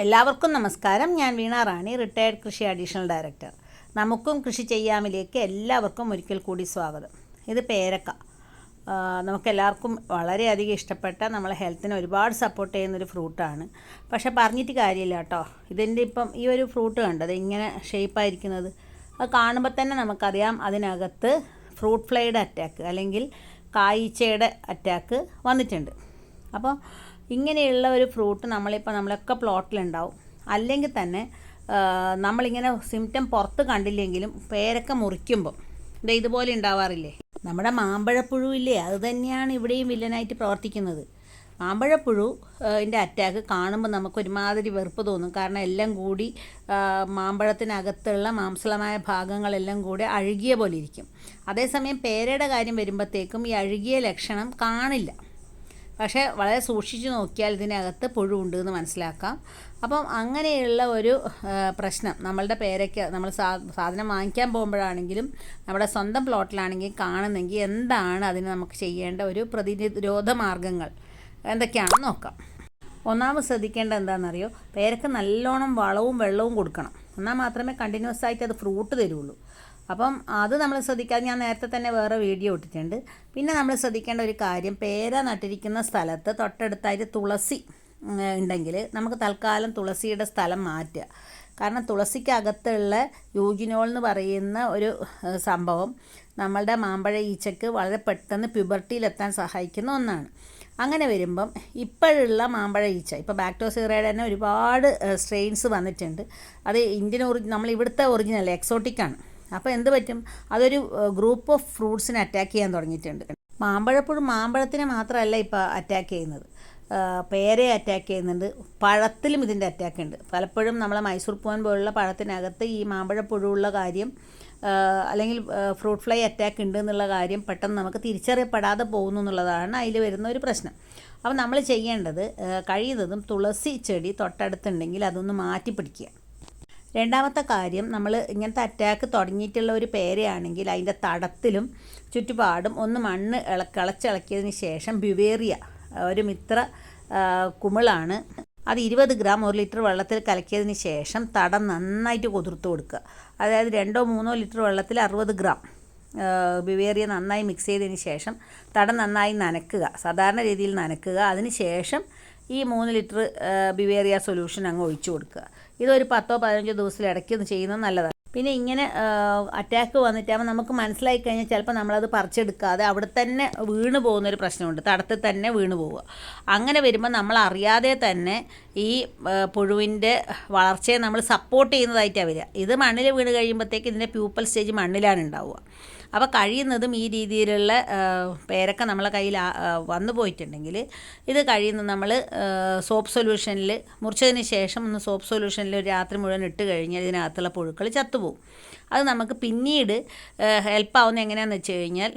എല്ലാവർക്കും നമസ്കാരം. ഞാൻ വീണ റാണി റിട്ടയർഡ് കൃഷി അഡീഷണൽ ഡയറക്ടർ നമുക്കും കൃഷി ചെയ്യാമിലേക്ക് എല്ലാവർക്കും ഒരിക്കൽ കൂടി സ്വാഗതം. ഇത് പേരക്ക. നമുക്കെല്ലാവർക്കും വളരെയധികം ഇഷ്ടപ്പെട്ട നമ്മളെ ഹെൽത്തിന് ഒരുപാട് സപ്പോർട്ട് ചെയ്യുന്നൊരു ഫ്രൂട്ടാണ് പക്ഷെ പറഞ്ഞിട്ട് കാര്യമില്ല കേട്ടോ. ഇതിന്റെ ഇപ്പം ഈ ഒരു ഫ്രൂട്ട് കണ്ടത് ഇങ്ങനെ ഷേപ്പായിരിക്കുന്നത് അത് കാണുമ്പോൾ തന്നെ നമുക്കറിയാം അതിനകത്ത് ഫ്രൂട്ട് ഫ്ലൈയുടെ അറ്റാക്ക് അല്ലെങ്കിൽ കായ്ച്ചയുടെ അറ്റാക്ക് വന്നിട്ടുണ്ട്. അപ്പോൾ ഇങ്ങനെയുള്ള ഒരു ഫ്രൂട്ട് നമ്മളിപ്പോൾ നമ്മളൊക്കെ പ്ലോട്ടിലുണ്ടാവും അല്ലെങ്കിൽ തന്നെ നമ്മളിങ്ങനെ സിംറ്റം പുറത്ത് കണ്ടില്ലെങ്കിലും പേരൊക്കെ മുറിക്കുമ്പോൾ ഇതേ ഇതുപോലെ ഉണ്ടാവാറില്ലേ നമ്മുടെ മാമ്പഴപ്പുഴു ഇല്ലേ? അത് തന്നെയാണ് ഇവിടെയും വില്ലനായിട്ട് പ്രവർത്തിക്കുന്നത്. മാമ്പഴപ്പുഴു ഇതിന്റെ അറ്റാക്ക് കാണുമ്പോൾ നമുക്ക് ഒരുമാതിരി വെറുപ്പ് തോന്നും. കാരണം എല്ലാം കൂടി മാമ്പഴത്തിനകത്തുള്ള മാംസളമായ ഭാഗങ്ങളെല്ലാം കൂടി അഴുകിയ പോലെ ഇരിക്കും. അതേസമയം പേരയുടെ കാര്യം വരുമ്പോഴത്തേക്കും ഈ അഴുകിയ ലക്ഷണം കാണില്ല. പക്ഷേ വളരെ സൂക്ഷിച്ചു നോക്കിയാൽ ഇതിനകത്ത് പുഴുണ്ട് എന്ന് മനസ്സിലാക്കാം. അപ്പം അങ്ങനെയുള്ള ഒരു പ്രശ്നം നമ്മളുടെ പേരയ്ക്ക് നമ്മൾ സാ സാധനം വാങ്ങിക്കാൻ പോകുമ്പോഴാണെങ്കിലും നമ്മുടെ സ്വന്തം പ്ലോട്ടിലാണെങ്കിൽ കാണുന്നെങ്കിൽ എന്താണ് അതിന് നമുക്ക് ചെയ്യേണ്ട ഒരു പ്രതിരോധ മാർഗങ്ങൾ? എന്തൊക്കെയാണെന്ന് നോക്കാം. ഒന്നാമത് ശ്രദ്ധിക്കേണ്ടത് എന്താണെന്നറിയോ? പേരക്ക് നല്ലോണം വളവും വെള്ളവും കൊടുക്കണം. എന്നാൽ മാത്രമേ കണ്ടിന്യൂസ് ആയിട്ട് അത് ഫ്രൂട്ട് തരുള്ളൂ. അപ്പം അത് നമ്മൾ ശ്രദ്ധിക്കാതെ ഞാൻ നേരത്തെ തന്നെ വേറെ വീഡിയോ ഇട്ടിട്ടുണ്ട്. പിന്നെ നമ്മൾ ശ്രദ്ധിക്കേണ്ട ഒരു കാര്യം പേര നട്ടിരിക്കുന്ന സ്ഥലത്ത് തൊട്ടടുത്തായിട്ട് തുളസി ഉണ്ടെങ്കിൽ നമുക്ക് തൽക്കാലം തുളസിയുടെ സ്ഥലം മാറ്റുക. കാരണം തുളസിക്കകത്തുള്ള യൂജിനോൾ എന്ന് പറയുന്ന ഒരു സംഭവം നമ്മളുടെ മാമ്പഴ ഈച്ചക്ക് വളരെ പെട്ടെന്ന് പ്യുബർട്ടിയിലെത്താൻ സഹായിക്കുന്ന ഒന്നാണ്. അങ്ങനെ വരുമ്പം ഇപ്പോഴുള്ള മാമ്പഴ ഈച്ച ഇപ്പോൾ ബാക്ടോസീറയുടെ തന്നെ ഒരുപാട് സ്ട്രെയിൻസ് വന്നിട്ടുണ്ട്. അത് ഇന്ത്യൻ ഒറിജി നമ്മൾ ഇവിടുത്തെ ഒറിജിനൽ എക്സോട്ടിക്കാണ് അപ്പോൾ എന്ത് പറ്റും? അതൊരു ഗ്രൂപ്പ് ഓഫ് ഫ്രൂട്ട്സിനെ അറ്റാക്ക് ചെയ്യാൻ തുടങ്ങിയിട്ടുണ്ട്. മാമ്പഴപ്പുഴു മാമ്പഴത്തിനെ മാത്രമല്ല ഇപ്പോൾ അറ്റാക്ക് ചെയ്യുന്നത്. പേരെ അറ്റാക്ക് ചെയ്യുന്നുണ്ട്. പഴത്തിലും ഇതിന്റെ അറ്റാക്ക് ഉണ്ട്. പലപ്പോഴും നമ്മളെ മൈസൂർ പൂവൻ പോലുള്ള പഴത്തിനകത്ത് ഈ മാമ്പഴപ്പുഴുള്ള കാര്യം അല്ലെങ്കിൽ ഫ്രൂട്ട് ഫ്ലൈ അറ്റാക്ക് ഉണ്ട് എന്നുള്ള കാര്യം പെട്ടെന്ന് നമുക്ക് തിരിച്ചറിയപ്പെടാതെ പോകുന്നു എന്നുള്ളതാണ് അതിൽ വരുന്ന ഒരു പ്രശ്നം. അപ്പോൾ നമ്മൾ ചെയ്യേണ്ടത് കഴിയുന്നതും തുളസി ചെടി തൊട്ടടുത്തുണ്ടെങ്കിൽ അതൊന്ന് മാറ്റി പിടിക്കുക രണ്ടാമത്തെ കാര്യം നമ്മൾ ഇങ്ങനത്തെ അറ്റാക്ക് തുടങ്ങിയിട്ടുള്ള ഒരു പേരയാണെങ്കിൽ അതിന്റെ തടത്തിലും ചുറ്റുപാടും ഒന്ന് മണ്ണ് ഇള കിളച്ചിളക്കിയതിന് ശേഷം ബിവേറിയ ഒരു മിത്ര കുമിളാണ്. അത് ഇരുപത് ഗ്രാം ഒരു ലിറ്റർ വെള്ളത്തിൽ കലക്കിയതിന് ശേഷം തടം നന്നായിട്ട് കുതിർത്ത് കൊടുക്കുക. അതായത് രണ്ടോ മൂന്നോ ലിറ്റർ വെള്ളത്തിൽ അറുപത് ഗ്രാം ബിവേറിയ നന്നായി മിക്സ് ചെയ്തതിന് ശേഷം തടം നന്നായി നനക്കുക. സാധാരണ രീതിയിൽ നനക്കുക. അതിന് ശേഷം ഈ മൂന്ന് ലിറ്റർ ബിവേറിയ സൊല്യൂഷൻ അങ്ങ് ഒഴിച്ചു കൊടുക്കുക. ഇതൊരു പത്തോ പതിനഞ്ചോ ദിവസത്തിൽ ഇടയ്ക്ക് ഒന്ന് ചെയ്യുന്നത് നല്ലതാണ്. പിന്നെ ഇങ്ങനെ അറ്റാക്ക് വന്നിട്ടാകുമ്പോൾ നമുക്ക് മനസ്സിലായി കഴിഞ്ഞാൽ ചിലപ്പോൾ നമ്മളത് പറിച്ചെടുക്കാതെ അവിടെ തന്നെ വീണ് പോകുന്നൊരു പ്രശ്നമുണ്ട്. തടത്തിൽ തന്നെ വീണ് പോവുക. അങ്ങനെ വരുമ്പോൾ നമ്മൾ അറിയാതെ തന്നെ ഈ പുഴുവിന്റെ വളർച്ചയെ നമ്മൾ സപ്പോർട്ട് ചെയ്യുന്നതായിട്ടാണ് വരിക. ഇത് മണ്ണിൽ വീണ് കഴിയുമ്പോഴത്തേക്ക് ഇതിന്റെ പ്യൂപ്പൽ സ്റ്റേജ് മണ്ണിലാണ് ഉണ്ടാവുക. അപ്പോൾ കഴിയുന്നതും ഈ രീതിയിലുള്ള പേരൊക്കെ നമ്മളെ കയ്യിൽ വന്നു പോയിട്ടുണ്ടെങ്കിൽ ഇത് കഴിയുന്ന നമ്മൾ സോപ്പ് സൊല്യൂഷനിൽ മുറിച്ചതിന് ശേഷം ഒന്ന് സോപ്പ് സൊല്യൂഷനിൽ രാത്രി മുഴുവൻ ഇട്ട് കഴിഞ്ഞാൽ ഇതിനകത്തുള്ള പുഴുക്കൾ ചത്തുപോകും. അത് നമുക്ക് പിന്നീട് ഹെൽപ്പ് ആവുന്ന എങ്ങനെയാണെന്ന് വെച്ച് കഴിഞ്ഞാൽ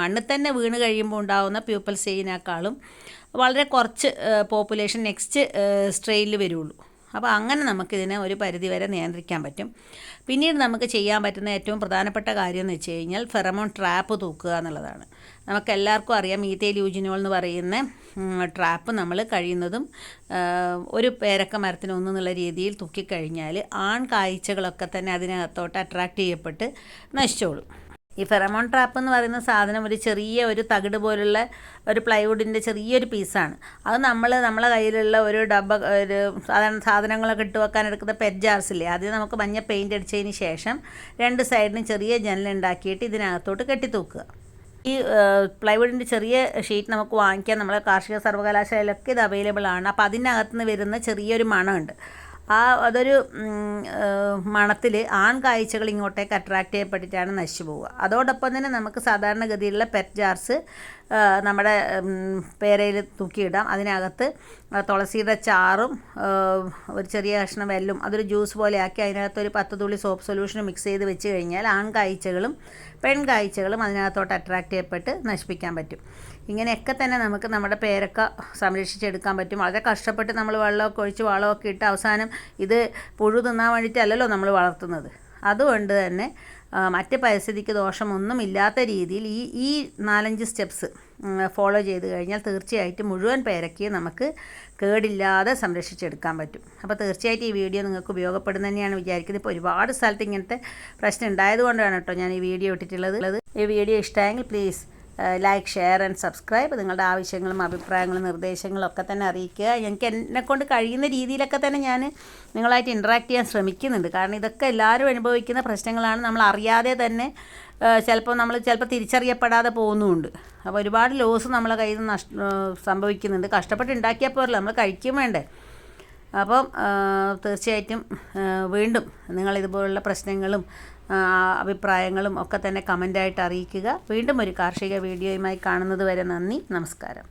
മണ്ണിൽ തന്നെ വീണ് കഴിയുമ്പോൾ ഉണ്ടാകുന്ന പ്യൂപ്പൽ സ്റ്റേജിനേക്കാളും വളരെ കുറച്ച് പോപ്പുലേഷൻ നെക്സ്റ്റ് സ്ട്രെയിനിൽ വരുള്ളൂ. അപ്പോൾ അങ്ങനെ നമുക്കിതിനെ ഒരു പരിധിവരെ നിയന്ത്രിക്കാൻ പറ്റും. പിന്നീട് നമുക്ക് ചെയ്യാൻ പറ്റുന്ന ഏറ്റവും പ്രധാനപ്പെട്ട കാര്യം എന്ന് വെച്ച് കഴിഞ്ഞാൽ ഫെറമോൺ ട്രാപ്പ് തൂക്കുക എന്നുള്ളതാണ്. നമുക്ക് എല്ലാവർക്കും അറിയാം മീത്തേൽ യൂജിനോൾ എന്ന് പറയുന്ന ട്രാപ്പ് നമ്മൾ കഴിയുന്നതും ഒരു പേരക്ക മരത്തിന് ഒന്നെന്നുള്ള രീതിയിൽ തൂക്കിക്കഴിഞ്ഞാൽ ആൺ കാഴ്ചകളൊക്കെ തന്നെ അതിനകത്തോട്ട് അട്രാക്റ്റ് ചെയ്യപ്പെട്ട് നശിച്ചോളും. ഈ ഫെറമോൺ ട്രാപ്പ് എന്ന് പറയുന്ന സാധനം ഒരു ചെറിയ ഒരു തകിട് പോലുള്ള ഒരു പ്ലൈവുഡിന്റെ ചെറിയൊരു പീസാണ് അത് നമ്മൾ നമ്മളെ കയ്യിലുള്ള ഒരു ഡബ്ബ ഒരു സാധാരണ സാധനങ്ങളൊക്കെ ഇട്ട് വെക്കാൻ എടുക്കുന്ന പെറ്റ് ജാർസ് ഇല്ലേ ആദ്യം നമുക്ക് മഞ്ഞ പെയിന്റ് അടിച്ചതിന് ശേഷം രണ്ട് സൈഡിനും ചെറിയ ജനലുണ്ടാക്കിയിട്ട് ഇതിനകത്തോട്ട് കെട്ടിത്തൂക്കുക. ഈ പ്ലൈവുഡിന്റെ ചെറിയ ഷീറ്റ് നമുക്ക് വാങ്ങിക്കാൻ നമ്മളെ കാർഷിക സർവകലാശാലയിലൊക്കെ ഇത് അവൈലബിൾ ആണ്. അപ്പോൾ അതിനകത്ത് നിന്ന് വരുന്ന ചെറിയൊരു മണമുണ്ട്. ആ അതൊരു മണത്തിൽ ആൺ കാഴ്ചകൾ ഇങ്ങോട്ടേക്ക് അട്രാക്റ്റ് ചെയ്യപ്പെട്ടിട്ടാണ് നശിച്ചു പോവുക. അതോടൊപ്പം തന്നെ നമുക്ക് സാധാരണഗതിയിലുള്ള പെറ്റ് ജാർസ് നമ്മുടെ പേരയിൽ തൂക്കിയിടാം. അതിനകത്ത് തുളസിയുടെ ചാറും ഒരു ചെറിയ കഷ്ണം വെല്ലും അതൊരു ജ്യൂസ് പോലെ ആക്കി അതിനകത്ത് ഒരു പത്ത് തുള്ളി സോപ്പ് സൊല്യൂഷൻ മിക്സ് ചെയ്ത് വെച്ച് കഴിഞ്ഞാൽ ആൺകാഴ്ചകളും പെൺകാഴ്ചകളും അതിനകത്തോട്ട് അട്രാക്റ്റ് ചെയ്യപ്പെട്ട് നശിപ്പിക്കാൻ പറ്റും. ഇങ്ങനെയൊക്കെ തന്നെ നമുക്ക് നമ്മുടെ പേരൊക്കെ സംരക്ഷിച്ചെടുക്കാൻ പറ്റും. വളരെ കഷ്ടപ്പെട്ട് നമ്മൾ വെള്ളമൊക്കെ ഒഴിച്ച് വളമൊക്കെ ഇട്ട് അവസാനം ഇത് പുഴു തിന്നാൻ വേണ്ടിയിട്ടല്ലല്ലോ നമ്മൾ വളർത്തുന്നത്. അതുകൊണ്ട് തന്നെ മറ്റ് പരിസ്ഥിതിക്ക് ദോഷമൊന്നും ഇല്ലാത്ത രീതിയിൽ ഈ ഈ നാലഞ്ച് സ്റ്റെപ്സ് ഫോളോ ചെയ്ത് കഴിഞ്ഞാൽ തീർച്ചയായിട്ടും മുഴുവൻ പേരയ്ക്ക് നമുക്ക് കേടില്ലാതെ സംരക്ഷിച്ചെടുക്കാൻ പറ്റും. അപ്പോൾ തീർച്ചയായിട്ടും ഈ വീഡിയോ നിങ്ങൾക്ക് ഉപയോഗപ്പെടുന്ന തന്നെയാണ് വിചാരിക്കുന്നത്. ഇപ്പോൾ ഒരുപാട് സ്ഥലത്ത് ഇങ്ങനത്തെ പ്രശ്നം ഉണ്ടായതുകൊണ്ടാണ് കേട്ടോ ഞാൻ ഈ വീഡിയോ ഇട്ടിട്ടുള്ളത്. ഈ വീഡിയോ ഇഷ്ടമായെങ്കിൽ please like share and subscribe. നിങ്ങളുടെ ആവശ്യങ്ങളും അഭിപ്രായങ്ങളും നിർദ്ദേശങ്ങളും ഒക്കെ തന്നെ അറിയിക്കുക. എനിക്ക് എന്നെക്കൊണ്ട് കഴിയുന്ന രീതിയിലൊക്കെ തന്നെ ഞാൻ നിങ്ങളായിട്ട് ഇൻട്രാക്ട് ചെയ്യാൻ ശ്രമിക്കുന്നുണ്ട്. കാരണം ഇതൊക്കെ എല്ലാവരും അനുഭവിക്കുന്ന പ്രശ്നങ്ങളാണ്. നമ്മൾ അറിയാതെ തന്നെ ചിലപ്പോൾ നമ്മൾ ചിലപ്പോൾ തിരിച്ചറിയപ്പെടാതെ പോകുന്നുമുണ്ട് അപ്പോൾ ഒരുപാട് ലോസ് നമ്മളെ കയ്യിൽ നിന്ന് നഷ്ട സംഭവിക്കുന്നുണ്ട്. കഷ്ടപ്പെട്ട് ഉണ്ടാക്കിയാൽ പോരല്ലോ. നമ്മൾ കഴിക്കും വേണ്ടേ. അപ്പം തീർച്ചയായിട്ടും വീണ്ടും നിങ്ങളിതുപോലുള്ള പ്രശ്നങ്ങളും അഭിപ്രായങ്ങളും ഒക്കെ തന്നെ കമന്റായിട്ട് അറിയിക്കുക. വീണ്ടും ഒരു കാർഷിക വീഡിയോയുമായി കാണുന്നത് വരെ നന്ദി നമസ്കാരം.